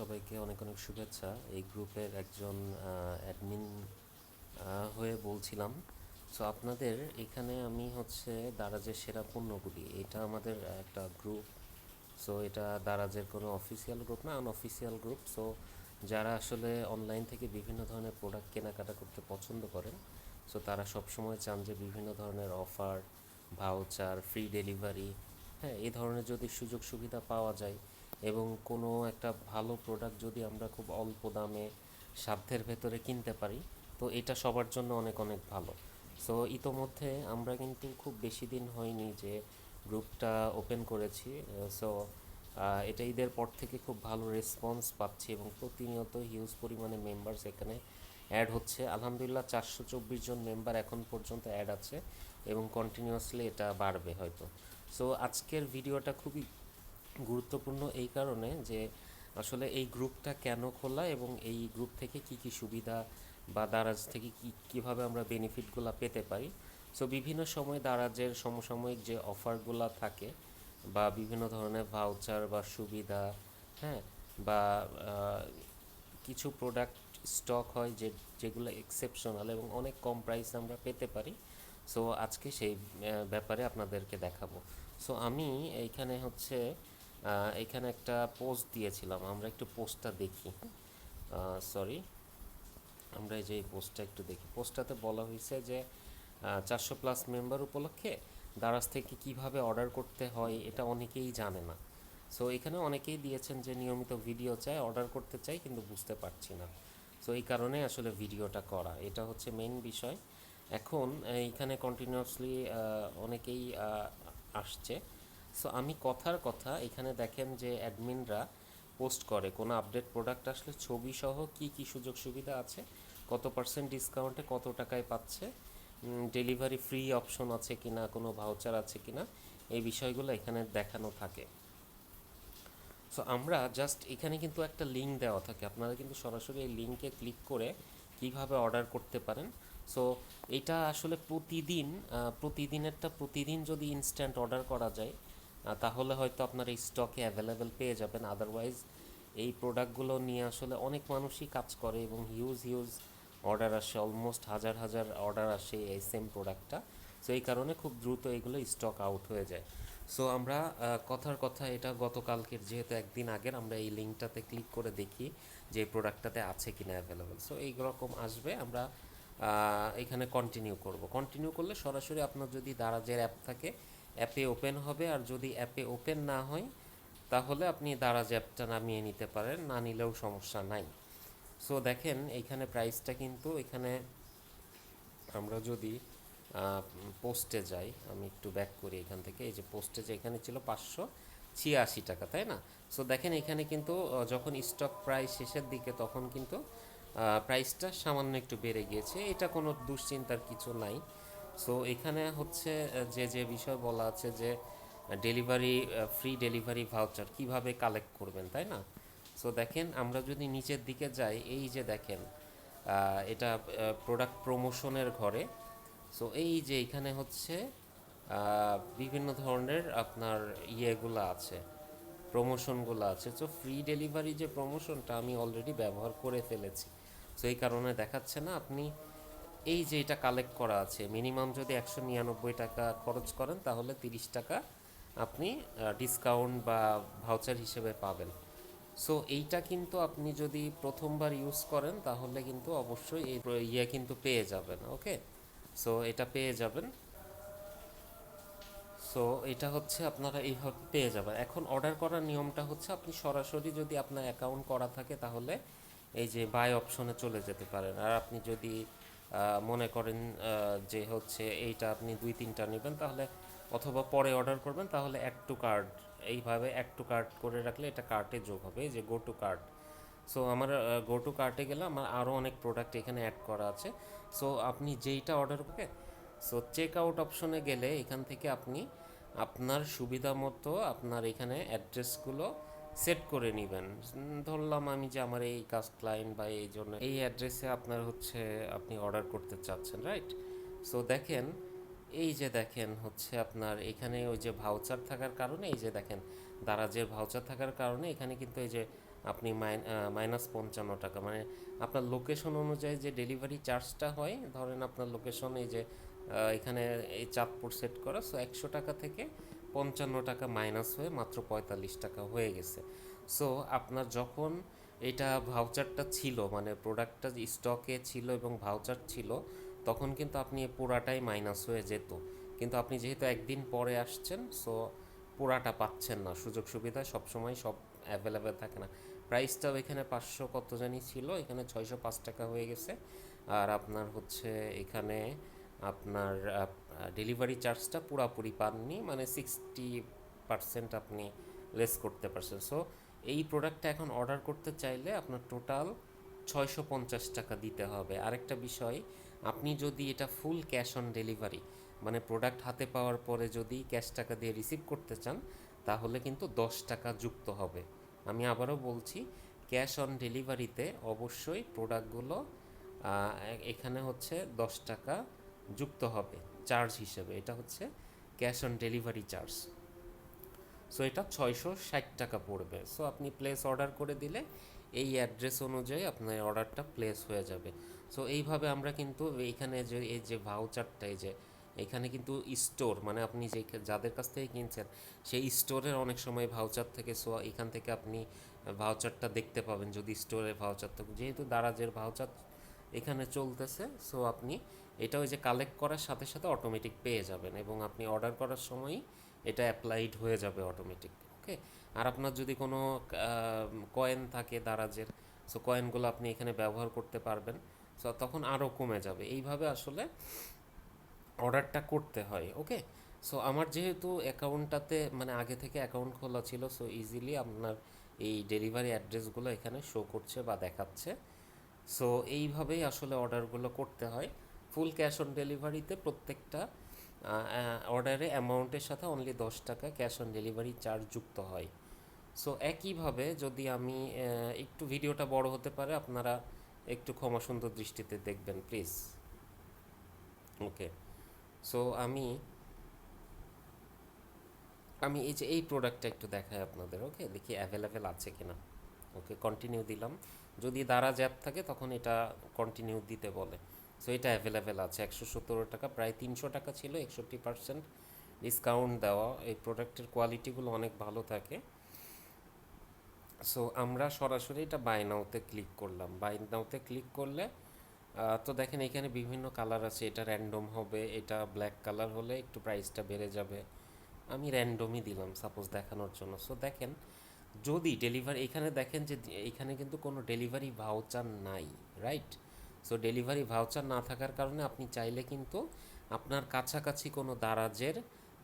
সবাইকে অনেক অনেক শুভেচ্ছা। এই গ্রুপের একজন অ্যাডমিন হয়ে বলছিলাম। সো আপনাদের এখানে আমি হচ্ছে দারাজের সেরা পণ্যগুলি। এটা আমাদের একটা গ্রুপ সো এটা দারাজের কোনো অফিসিয়াল গ্রুপ না আনঅফিসিয়াল গ্রুপ সো যারা আসলে অনলাইন থেকে বিভিন্ন ধরনের প্রোডাক্ট কেনাকাটা করতে পছন্দ করেন সো তারা সবসময় চান যে বিভিন্ন ধরনের অফার ভাউচার ফ্রি ডেলিভারি হ্যাঁ এই ধরনের যদি সুযোগ সুবিধা পাওয়া যায় এবং কোনো একটা ভালো প্রোডাক্ট যদি আমরা খুব অল্প দামে সাধ্যের ভেতরে কিনতে পারি, তো এটা সবার জন্য অনেক অনেক ভালো। সো ইতোমধ্যে আমরা কিন্তু খুব বেশি দিন হয়নি যে গ্রুপটা ওপেন করেছি। সো এটা ঈদের পর থেকে খুব ভালো রেসপন্স পাচ্ছি এবং প্রতিনিয়ত হিউজ পরিমাণে মেম্বার্স এখানে অ্যাড হচ্ছে। আলহামদুলিল্লাহ, চারশো চব্বিশ জন মেম্বার এখন পর্যন্ত অ্যাড আছে এবং কন্টিনিউয়াসলি এটা বাড়বে হয়তো। সো আজকের ভিডিওটা খুবই গুরুত্বপূর্ণ এই কারণে যে আসলে এই গ্রুপটা কেন খোলা এবং এই গ্রুপ থেকে কি কি সুবিধা বা দারাজ থেকে কি, কীভাবে আমরা বেনিফিটগুলো পেতে পারি। সো বিভিন্ন সময় দারাজের সমসাময়িক যে অফারগুলো থাকে বা বিভিন্ন ধরনের ভাউচার বা সুবিধা হ্যাঁ বা কিছু প্রোডাক্ট স্টক হয় যে, যেগুলো এক্সেপশনাল এবং অনেক কম প্রাইস আমরা পেতে পারি। সো আজকে সেই ব্যাপারে আপনাদেরকে দেখাবো। সো আমি এইখানে হচ্ছে এখানে একটা পোস্ট দিয়েছিলাম, আমরা একটু পোস্টটা দেখি। সরি আমরা এই যে পোস্টটা একটু দেখি। পোস্টটাতে বলা হয়েছে যে চারশো প্লাস মেম্বার উপলক্ষে দারাজ থেকে কীভাবে অর্ডার করতে হয়, এটা অনেকেই জানে না। সো এখানে অনেকেই দিয়েছেন যে নিয়মিত ভিডিও চাই অর্ডার করতে চাই, কিন্তু বুঝতে পারছি না। সো এই কারণে আসলে ভিডিওটা করা, এটা হচ্ছে মেইন বিষয়। এখন এইখানে কন্টিনিউয়াসলি অনেকেই আসছে। সো আমি কথার কথা এখানে দেখেন যে অ্যাডমিনরা পোস্ট করে কোনো আপডেট প্রোডাক্ট আসলে ছবি সহ কি কি সুযোগ সুবিধা আছে, কত পার্সেন্ট ডিসকাউন্টে কত টাকায় পাচ্ছে ডেলিভারি ফ্রি অপশন আছে কিনা, কোনো ভাউচার আছে কিনা, এই বিষয়গুলো এখানে দেখানো থাকে। সো আমরা জাস্ট এখানে কিন্তু একটা লিঙ্ক দেওয়া থাকে। আপনারা কিন্তু সরাসরি এই লিঙ্কে ক্লিক করে কীভাবে অর্ডার করতে পারেন। সো এটা আসলে প্রতিদিন প্রতিদিনেরটা প্রতিদিন যদি ইনস্ট্যান্ট অর্ডার করা যায় তাহলে হয়তো আপনার এই স্টকে অ্যাভেলেবেল পেয়ে যাবেন। আদারওয়াইজ এই প্রোডাক্টগুলো নিয়ে আসলে অনেক মানুষই কাজ করে এবং হিউজ হিউজ অর্ডার আসে অলমোস্ট হাজার হাজার অর্ডার আসে এই সেম প্রোডাক্টটা সো এই কারণে খুব দ্রুত এগুলো স্টক আউট হয়ে যায়। সো আমরা কথার কথা এটা গতকালকের যেহেতু একদিন আগের, আমরা এই লিঙ্কটাতে ক্লিক করে দেখি যে প্রোডাক্টটাতে আছে কিনা অ্যাভেলেবেল সো এই রকম আসবে, আমরা এখানে কন্টিনিউ করব। কন্টিনিউ করলে সরাসরি আপনার যদি দারাজের অ্যাপ থাকে অ্যাপে ওপেন হবে, আর যদি অ্যাপে ওপেন না হয়, তাহলে আপনি দারাজ অ্যাপটা নামিয়ে নিতে পারেন, না নিলেও সমস্যা নাই। সো দেখেন, এইখানে প্রাইসটা কিন্তু এখানে আমরা যদি পোস্টে যাই, আমি একটু ব্যাক করি এখান থেকে, এই যে পোস্টে যে এখানে ছিল পাঁচশো ছিয়াশি টাকা, তাই না? সো দেখেন, এখানে কিন্তু যখন স্টক প্রাইস শেষের দিকে, তখন কিন্তু প্রাইসটা সামান্য একটু বেড়ে গিয়েছে। এটা কোনো দুশ্চিন্তার কিছু নাই। সো এখানে হচ্ছে যে যে বিষয় বলা আছে যে ডেলিভারি ফ্রি ডেলিভারি ভাউচার কীভাবে কালেক্ট করবেন, তাই না? সো দেখেন, আমরা যদি নিচের দিকে যাই, এই যে দেখেন এটা প্রোডাক্ট প্রমোশনের ঘরে। সো এই যে এখানে হচ্ছে বিভিন্ন ধরনের আপনার ইয়েগুলো আছে প্রমোশনগুলো আছে। তো ফ্রি ডেলিভারি যে প্রমোশনটা আমি অলরেডি ব্যবহার করে ফেলেছি। সো এই কারণে দেখাচ্ছে না, আপনি এই যে এটা কালেক্ট করা আছে মিনিমাম যদি একশো নিরানব্বই টাকা খরচ করেন, তাহলে তিরিশ টাকা আপনি ডিসকাউন্ট বা ভাউচার হিসেবে পাবেন। সো এইটা কিন্তু আপনি যদি প্রথমবার ইউজ করেন, তাহলে কিন্তু অবশ্যই এই ইয়ে কিন্তু পেয়ে যাবেন ওকে সো এটা পেয়ে যাবেন। সো এটা হচ্ছে আপনারা এইভাবে পেয়ে যাবেন। এখন অর্ডার করার নিয়মটা হচ্ছে, আপনি সরাসরি যদি আপনার অ্যাকাউন্ট করা থাকে, তাহলে এই যে বাই অপশনে চলে যেতে পারেন। আর আপনি যদি মনে করেন যে হচ্ছে এইটা আপনি দুই, তিনটা নেবেন, তাহলে অথবা পরে অর্ডার করবেন, তাহলে এক টু কার্ড এইভাবে এক টু কার্ড করে রাখলে এটা কার্টে যোগ হবে যে গো টু কার্ড সো আমার গো টু কার্টে গেলে আমার আরও অনেক প্রোডাক্ট এখানে অ্যাড করা আছে। সো আপনি যেইটা অর্ডার করবেন সো চেক আউট অপশনে গেলে এখান থেকে আপনি আপনার সুবিধা মতো আপনার এখানে অ্যাড্রেসগুলো সেট করে নেবেন। ধরলাম আমি যে আমার এই কাজ ক্লায়েন্ট বা এই জন্য এই অ্যাড্রেসে আপনার হচ্ছে আপনি অর্ডার করতে চাচ্ছেন রাইট সো দেখেন, এই যে দেখেন হচ্ছে আপনার এখানে ওই যে ভাউচার থাকার কারণে, এই যে দেখেন দারাজের ভাউচার থাকার কারণে এখানে কিন্তু এই যে আপনি মাইনাস পঞ্চান্ন টাকা মানে আপনার লোকেশন অনুযায়ী যে ডেলিভারি চার্জটা হয়, ধরেন আপনার লোকেশন এই যে এখানে এই চাঁদপুর সেট করা সো একশো টাকা থেকে পঞ্চান্ন টাকা মাইনাস হয়ে মাত্র পঁয়তাল্লিশ টাকা হয়ে গেছে। সো আপনার যখন এটা ভাউচারটা ছিল মানে প্রোডাক্টটা স্টকে ছিল এবং ভাউচার ছিল, তখন কিন্তু আপনি পুরাটাই মাইনাস হয়ে যেত। কিন্তু আপনি যেহেতু একদিন পরে আসছেন সো পুরাটা পাচ্ছেন না। সুযোগ সুবিধা সবসময় সব অ্যাভেলেবেল থাকে না। প্রাইসটাও এখানে পাঁচশো কত জানি ছিল, এখানে ছয়শো পাঁচ টাকা হয়ে গেছে। আর আপনার হচ্ছে এখানে আপনার ডেলিভারি চার্জটা পুরাপুরি পাননি মানে সিক্সটি পার্সেন্ট আপনি লেস করতে পারছেন। সো এই প্রোডাক্টটা এখন অর্ডার করতে চাইলে আপনার টোটাল ছয়শো পঞ্চাশ টাকা দিতে হবে। আরেকটা বিষয়, আপনি যদি এটা ফুল ক্যাশ অন ডেলিভারি মানে প্রোডাক্ট হাতে পাওয়ার পরে যদি ক্যাশ টাকা দিয়ে রিসিভ করতে চান, তাহলে কিন্তু দশ টাকা যুক্ত হবে। আমি আবারও বলছি ক্যাশ অন ডেলিভারিতে অবশ্যই প্রোডাক্টগুলো এখানে হচ্ছে দশ টাকা যুক্ত হবে। চার্জ হিসেবে, এটা হচ্ছে cash on delivery charge. So এটা ছয়শো ষাট টাকা পড়বে। সো আপনি প্লেস অর্ডার করে দিলে এই অ্যাড্রেস অনুযায়ী আপনার অর্ডারটা প্লেস হয়ে যাবে। সো এইভাবে আমরা কিন্তু এইখানে যে, এই যে ভাউচারটা এই যে এখানে কিন্তু স্টোর মানে আপনি যে যাদের কাছ থেকে কিনছেন, সেই স্টোরের অনেক সময় ভাউচার থেকে। সো এখান থেকে আপনি ভাউচারটা দেখতে পাবেন, যদি স্টোরে ভাউচার থাকে। যেহেতু দারাজের ভাউচার এখানে চলতেছে সো আপনি এটা ওই যে কালেক্ট করার সাথে সাথে অটোমেটিক পেয়ে যাবেন এবং আপনি অর্ডার করার সময়ই এটা অ্যাপ্লাইড হয়ে যাবে অটোমেটিক ওকে আর আপনার যদি কোনো কয়েন থাকে দারাজের সো কয়েনগুলো আপনি এখানে ব্যবহার করতে পারবেন সো তখন আরও কমে যাবে। এইভাবে আসলে অর্ডারটা করতে হয় ওকে সো আমার যেহেতু অ্যাকাউন্টটাতে মানে আগে থেকে অ্যাকাউন্ট খোলা ছিল সো ইজিলি আপনার এই ডেলিভারি অ্যাড্রেসগুলো এখানে শো করছে বা দেখাচ্ছে। সো এইভাবেই আসলে অর্ডারগুলো করতে হয়। ফুল ক্যাশ অন ডেলিভারিতে প্রত্যেকটা অর্ডারে অ্যামাউন্টের সাথে অনলি দশ টাকা ক্যাশ অন ডেলিভারি চার্জ যুক্ত হয়। সো একইভাবে যদি আমি একটু ভিডিওটা বড় হতে পারে, আপনারা একটু ক্ষমা সুন্দর দৃষ্টিতে দেখবেন প্লিজ ওকে সো আমি আমি এই যে, এই প্রোডাক্টটা একটু দেখাই আপনাদের ওকে দেখি অ্যাভেলেবেল আছে কিনা। ওকে কন্টিনিউ দিলাম। যদি দারাজ অ্যাপ থাকে, তখন এটা কন্টিনিউ দিতে বলে। সো এটা অ্যাভেলেবেল আছে। একশো সতেরো টাকা, প্রায় তিনশো টাকা ছিল, একষট্টি পার্সেন্ট ডিসকাউন্ট দেওয়া। এই প্রোডাক্টের কোয়ালিটিগুলো অনেক ভালো থাকে। সো আমরা সরাসরি এটা বাই নাওতে ক্লিক করলাম। বাই নাওতে ক্লিক করলে তো দেখেন এখানে বিভিন্ন কালার আছে। এটা র্যান্ডম হবে, এটা ব্ল্যাক কালার হলে একটু প্রাইসটা বেড়ে যাবে। আমি র্যান্ডমই দিলাম সাপোজ দেখানোর জন্য। সো দেখেন, যদি ডেলিভারি এখানে দেখেন যে এখানে কিন্তু কোনো ডেলিভারি ভাউচার নাই রাইট সো ডেলিভারি ভাউচার না থাকার কারণে আপনি চাইলে কিন্তু আপনার কাছাকাছি কোনো দারাজের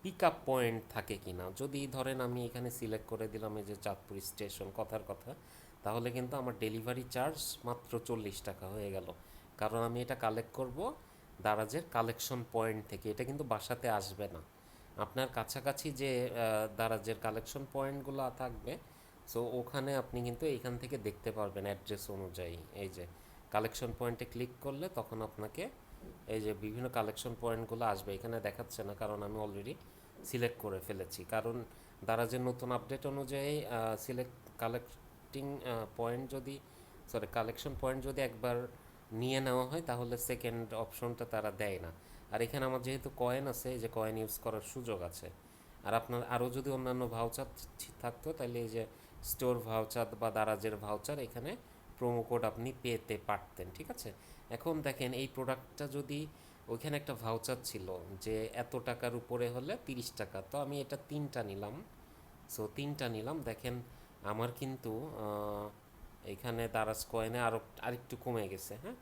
পিক আপ পয়েন্ট থাকে কি না যদি ধরেন আমি এখানে সিলেক্ট করে দিলাম এই যে চাঁদপুর স্টেশন কথার কথা, তাহলে কিন্তু আমার ডেলিভারি চার্জ মাত্র চল্লিশ টাকা হয়ে গেল। কারণ আমি এটা কালেক্ট করব দারাজের কালেকশন পয়েন্ট থেকে। এটা কিন্তু বাসাতে আসবে না। আপনার কাছাকাছি যে দারাজের কালেকশন পয়েন্টগুলো থাকবে সো ওখানে আপনি কিন্তু এইখান থেকে দেখতে পারবেন অ্যাড্রেস অনুযায়ী। এই যে কালেকশন পয়েন্টে ক্লিক করলে তখন আপনাকে এই যে বিভিন্ন কালেকশন পয়েন্টগুলো আসবে। এখানে দেখাচ্ছে না, কারণ আমি অলরেডি সিলেক্ট করে ফেলেছি। কারণ দারাজের নতুন আপডেট অনুযায়ী সিলেক্ট কালেক্টিং পয়েন্ট যদি সরি কালেকশন পয়েন্ট যদি একবার নিয়ে নেওয়া হয়, তাহলে সেকেন্ড অপশনটা তারা দেয় না। আর এখানে আমার যেহেতু কয়েন আছে, এই যে কয়েন ইউজ করার সুযোগ আছে। আর আপনার আরও যদি অন্যান্য ভাউচার থাকতো, তাহলে এই যে স্টোর ভাউচার বা দারাজের ভাউচার এখানে প্রোমো কোড আপনি পেতে পারতেন, ঠিক আছে? এখন দেখেন এই প্রোডাক্টটা যদি ওইখানে একটা ভাউচার ছিল যে এত টাকার উপরে হলে তিরিশ টাকা, তো আমি এটা তিনটা নিলাম। সো তিনটা নিলাম। দেখেন আমার কিন্তু এখানে দারাজ কয়েনে আরও আরেকটু কমে গেছে হ্যাঁ?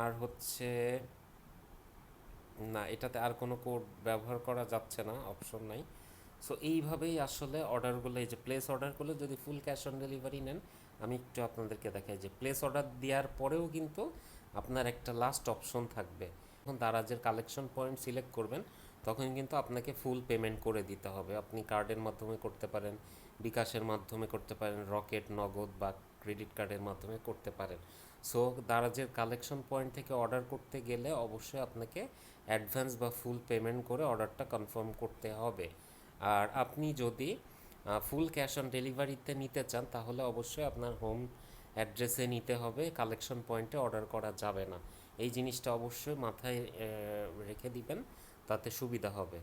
আর হচ্ছে, না, এটাতে আর কোনো কোড ব্যবহার করা যাচ্ছে না অপশন নাই। সো এইভাবেই আসলে অর্ডারগুলো এই যে প্লেস অর্ডারগুলো যদি ফুল ক্যাশ অন ডেলিভারি নেন আমি একটু আপনাদেরকে দেখাই যে প্লেস অর্ডার দেওয়ার পরেও কিন্তু আপনার একটা লাস্ট অপশন থাকবে। যখন দারাজের কালেকশন পয়েন্ট সিলেক্ট করবেন, তখন কিন্তু আপনাকে ফুল পেমেন্ট করে দিতে হবে। আপনি কার্ডের মাধ্যমে করতে পারেন, বিকাশের মাধ্যমে করতে পারেন রকেট নগদ বা ক্রেডিট কার্ডের মাধ্যমে করতে পারেন। সো দারাজের কালেকশন পয়েন্ট থেকে অর্ডার করতে গেলে অবশ্যই আপনাকে অ্যাডভান্স বা ফুল পেমেন্ট করে অর্ডারটা কনফার্ম করতে হবে। আর আপনি যদি ফুল ক্যাশ অন ডেলিভারিতে নিতে চান, তাহলে অবশ্যই আপনার হোম অ্যাড্রেসে নিতে হবে। কালেকশন পয়েন্টে অর্ডার করা যাবে না। এই জিনিসটা অবশ্যই মাথায় রেখে দিবেন, তাতে সুবিধা হবে।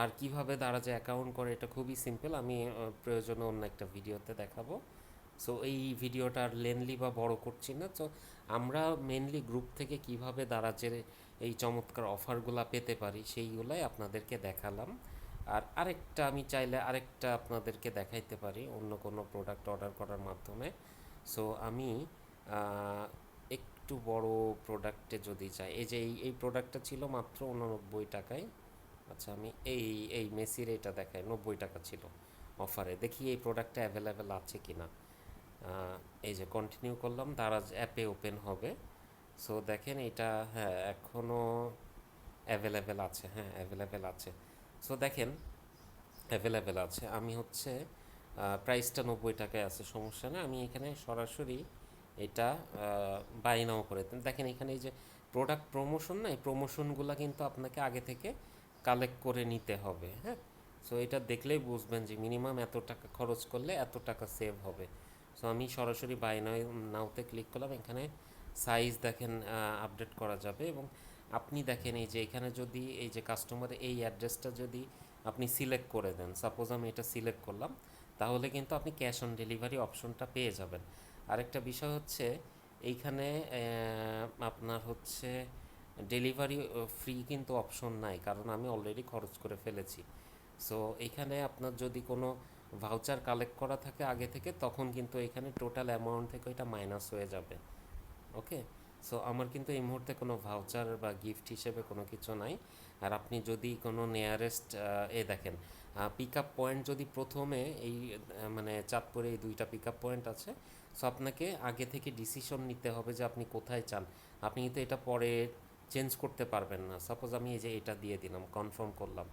আর কীভাবে দারাজে অ্যাকাউন্ট করে, এটা খুবই সিম্পল আমি প্রয়োজনে অন্য একটা ভিডিওতে দেখাবো। সো এই ভিডিওটা আর লেনলি বা বড় করছি না। তো আমরা মেনলি গ্রুপ থেকে কীভাবে দারাজের এই চমৎকার অফারগুলো পেতে পারি, সেইগুলাই আপনাদেরকে দেখালাম। আর আরেকটা আমি চাইলে আরেকটা আপনাদেরকে দেখাইতে পারি, অন্য কোনো প্রোডাক্ট অর্ডার করার মাধ্যমে। সো আমি একটু বড় প্রোডাক্টে যদি চাই, এই যে এই এই প্রোডাক্টটা ছিল মাত্র উননব্বই টাকায়। আচ্ছা আমি এই এই মেসির এটা দেখাই, নব্বই টাকা ছিল অফারে। দেখি এই প্রোডাক্টটা অ্যাভেলেবেল আছে কি না এই যে কন্টিনিউ করলাম দারাজ অ্যাপে ওপেন হবে। সো দেখেন এটা হ্যাঁ এখনও অ্যাভেলেবেল আছে হ্যাঁ অ্যাভেলেবেল আছে। সো দেখেন অ্যাভেলেবেল আছে। আমি হচ্ছে প্রাইসটা নব্বই টাকায় আছে, সমস্যা না আমি এখানে সরাসরি এটা বাই নাও করে দেখেন এখানে এই যে প্রোডাক্ট প্রমোশন না, এই প্রমোশনগুলো কিন্তু আপনাকে আগে থেকে কালেক্ট করে নিতে হবে হ্যাঁ? সো এটা দেখলেই বুঝবেন যে মিনিমাম এত টাকা খরচ করলে এত টাকা সেভ হবে। সো আমি সরাসরি বাই নাও নাওতে ক্লিক করলাম। এখানে সাইজ দেখেন আপডেট করা যাবে এবং আপনি দেখেন এই যে এখানে যদি এই যে কাস্টমারের এই অ্যাড্রেসটা যদি আপনি সিলেক্ট করে দেন সাপোজ আমি এটা সিলেক্ট করলাম, তাহলে কিন্তু আপনি ক্যাশ অন ডেলিভারি অপশনটা পেয়ে যাবেন। আরেকটা বিষয় হচ্ছে, এইখানে আপনার হচ্ছে ডেলিভারি ফ্রি কিন্তু অপশন নাই, কারণ আমি অলরেডি খরচ করে ফেলেছি। সো এখানে আপনার যদি কোনো ভাউচার কালেক্ট করা থাকে আগে থেকে, তখন কিন্তু এখানে টোটাল অ্যামাউন্ট থেকে এটা মাইনাস হয়ে যাবে। ওকে সো আমার কিন্তু এই মুহূর্তে কোনো ভাউচার বা গিফট হিসেবে কোনো কিছু নাই। আর আপনি যদি কোনো নিয়ারেস্ট এ দেখেন পিক আপ পয়েন্ট যদি প্রথমে এই মানে চাঁদপুরে এই দুইটা পিক আপ পয়েন্ট আছে সো আপনাকে আগে থেকে ডিসিশন নিতে হবে যে আপনি কোথায় চান। আপনি কিন্তু এটা পরে চেঞ্জ করতে পারবেন না। সাপোজ আমি এই যে এটা দিয়ে দিলাম কনফার্ম করলাম।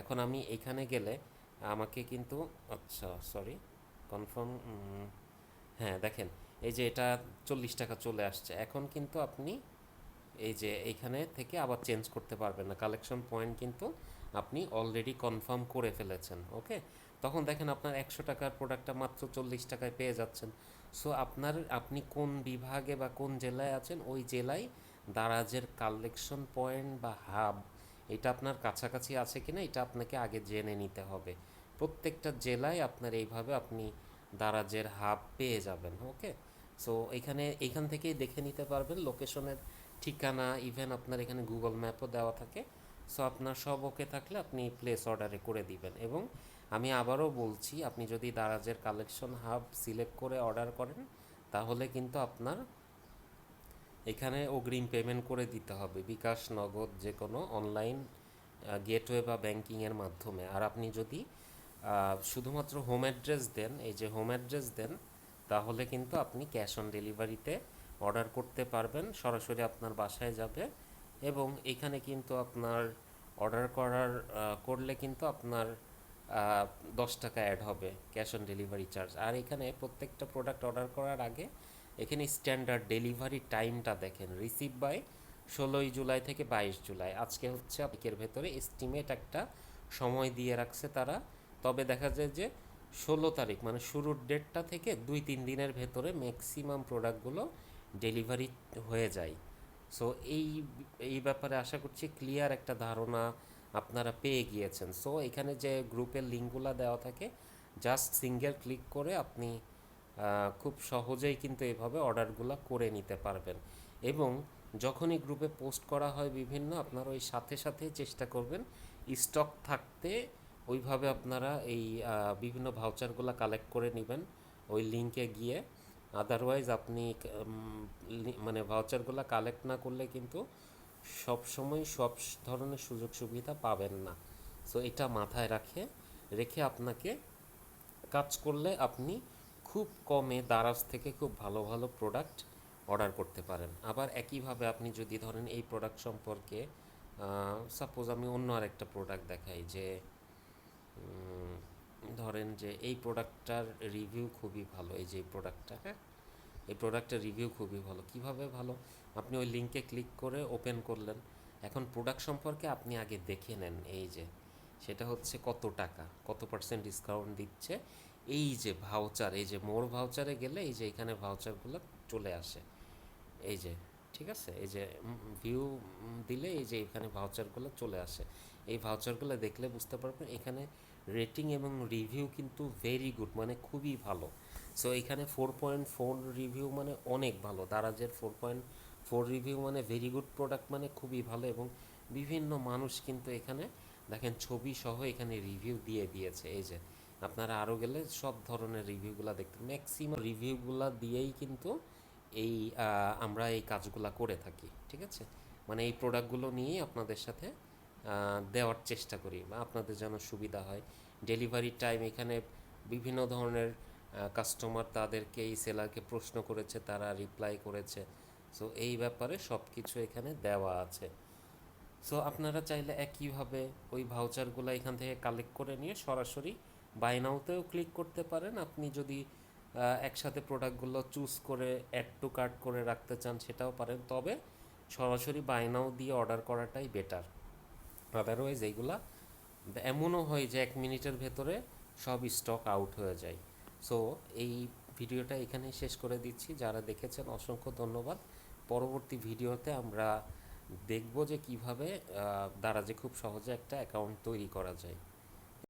এখন আমি এখানে গেলে আমাকে কিন্তু আচ্ছা সরি কনফার্ম হ্যাঁ দেখেন এই যে এটা চল্লিশ টাকা চলে আসছে। এখন কিন্তু আপনি এই যে এইখানে থেকে আবার চেঞ্জ করতে পারবেন না। কালেকশন পয়েন্ট কিন্তু আপনি অলরেডি কনফার্ম করে ফেলেছেন ওকে তখন দেখেন আপনার একশো টাকার প্রোডাক্টটা মাত্র চল্লিশ টাকায় পেয়ে যাচ্ছেন। সো আপনার, আপনি কোন বিভাগে বা কোন জেলায় আছেন, ওই জেলায় দারাজের কালেকশন পয়েন্ট বা হাব এটা আপনার কাছাকাছি আছে কিনা, এটা আপনাকে আগে জেনে নিতে হবে। প্রত্যেকটা জেলায় আপনার এইভাবে আপনি দারাজের হাব পেয়ে যাবেন ওকে সো এখানে, এখান থেকেই দেখে নিতে পারবেন লোকেশনের ঠিকানা ইভেন আপনার এখানে গুগল ম্যাপও দেওয়া থাকে। সো আপনার সব ওকে থাকলে আপনি প্লেস অর্ডারে করে দিবেন। এবং আমি আবারও বলছি, আপনি যদি দারাজের কালেকশন হাব সিলেক্ট করে অর্ডার করেন, তাহলে কিন্তু আপনার এখানে অগ্রিম পেমেন্ট করে দিতে হবে। বিকাশ, নগদ যে কোনো অনলাইন গেটওয়ে বা ব্যাংকিংয়ের মাধ্যমে। আর আপনি যদি শুধুমাত্র হোম অ্যাড্রেস দেন, এই যে হোম অ্যাড্রেস দেন তাহলে কিন্তু আপনি ক্যাশ অন ডেলিভারিতে অর্ডার করতে পারবেন, সরাসরি আপনার বাসায় যাবে এবং এখানে কিন্তু আপনার অর্ডার করার করলে কিন্তু আপনার দশ টাকা অ্যাড হবে ক্যাশ অন ডেলিভারি চার্জ। আর এখানে প্রত্যেকটা প্রোডাক্ট অর্ডার করার আগে এখানে স্ট্যান্ডার্ড ডেলিভারি টাইমটা দেখেন। রিসিভ বাই ষোলোই জুলাই থেকে বাইশ জুলাই। আজকে হচ্ছে আপনার ভেতরে এস্টিমেট একটা সময় দিয়ে রাখছে তারা। তবে দেখা যায় যে ষোলো তারিখ মানে শুরুর ডেটটা থেকে দুই তিন দিনের ভেতরে ম্যাক্সিমাম প্রোডাক্টগুলো ডেলিভারি হয়ে যায়। সো এই এই ব্যাপারে আশা করছি ক্লিয়ার একটা ধারণা আপনারা পেয়ে গিয়েছেন। সো এখানে যে গ্রুপের লিঙ্কগুলো দেওয়া থাকে জাস্ট সিঙ্গেল ক্লিক করে আপনি খুব সহজেই কিন্তু এভাবে অর্ডারগুলো করে নিতে পারবেন। এবং যখনই গ্রুপে পোস্ট করা হয় বিভিন্ন, আপনারা ওই সাথে সাথে চেষ্টা করবেন স্টক থাকতে ওইভাবে আপনারা এই বিভিন্ন ভাউচারগুলো কালেক্ট করে নেবেন। ওই লিঙ্কে গিয়ে। আদারওয়াইজ আপনি মানে ভাউচারগুলো কালেক্ট না করলে কিন্তু সব সময় সব ধরনের সুযোগ সুবিধা পাবেন না। সো এটা মাথায় রাখে, রেখে আপনাকে কাজ করলে আপনি খুব কমে দারাজ থেকে খুব ভালো ভালো প্রোডাক্ট অর্ডার করতে পারেন। আবার একইভাবে আপনি যদি ধরেন এই প্রোডাক্ট সম্পর্কে সাপোজ আমি অন্য আরেকটা প্রোডাক্ট দেখাই যে ধরেন যে এই প্রোডাক্টটার রিভিউ খুবই ভালো, এই যে প্রোডাক্টটা হ্যাঁ? এই প্রোডাক্টের রিভিউ খুবই ভালো। কীভাবে ভালো? আপনি ওই লিঙ্কে ক্লিক করে ওপেন করলেন। এখন প্রোডাক্ট সম্পর্কে আপনি আগে দেখে নেন এই যে, সেটা হচ্ছে কত টাকা, কত পার্সেন্ট ডিসকাউন্ট দিচ্ছে। এই যে ভাউচার এই যে মোর ভাউচারে গেলে এই যে এখানে ভাউচারগুলো চলে আসে। এই যে, ঠিক আছে? এই যে ভিউ দিলে এই যে এখানে ভাউচারগুলো চলে আসে। এই ভাউচারগুলো দেখলে বুঝতে পারবেন এখানে রেটিং এবং রিভিউ কিন্তু ভেরি গুড মানে খুবই ভালো। সো এখানে ফোর পয়েন্ট ফোর রিভিউ মানে অনেক ভালো। দারাজের ফোর পয়েন্ট ফোর রিভিউ মানে ভেরি গুড প্রোডাক্ট মানে খুবই ভালো এবং বিভিন্ন মানুষ কিন্তু এখানে দেখেন ছবি সহ এখানে রিভিউ দিয়ে দিয়েছে। এই যে, আপনারা আরও গেলে সব ধরনের রিভিউগুলো দেখতে ম্যাক্সিমাম রিভিউগুলো দিয়েই কিন্তু এই আমরা এই কাজগুলো করে থাকি, ঠিক আছে? মানে এই প্রোডাক্টগুলো নিয়েই আপনাদের সাথে দেওয়ার চেষ্টা করি বা আপনাদের যেন সুবিধা হয়। ডেলিভারি টাইম এখানে বিভিন্ন ধরনের কাস্টমার তাদেরকে এই সেলারকে প্রশ্ন করেছে, তারা রিপ্লাই করেছে। সো এই ব্যাপারে সব কিছু এখানে দেওয়া আছে। সো আপনারা চাইলে একইভাবে ওই ভাউচারগুলো এখান থেকে কালেক্ট করে নিয়ে সরাসরি বাই নাওতেও ক্লিক করতে পারেন। আপনি যদি একসাথে প্রোডাক্টগুলো চুজ করে অ্যাড টু কার্ট করে রাখতে চান সেটাও পারেন। তবে সরাসরি বাই নাও দিয়ে অর্ডার করাটাই বেটার আদারওয়াইজ এইগুলা, এমনও হয় যে এক মিনিটের ভেতরে সব স্টক আউট হয়ে যায়। সো এই ভিডিওটা এখানেই শেষ করে দিচ্ছি। যারা দেখেছেন, অসংখ্য ধন্যবাদ। পরবর্তী ভিডিওতে আমরা দেখব যে কীভাবে দ্বারা যে খুব সহজে একটা অ্যাকাউন্ট তৈরি করা যায়।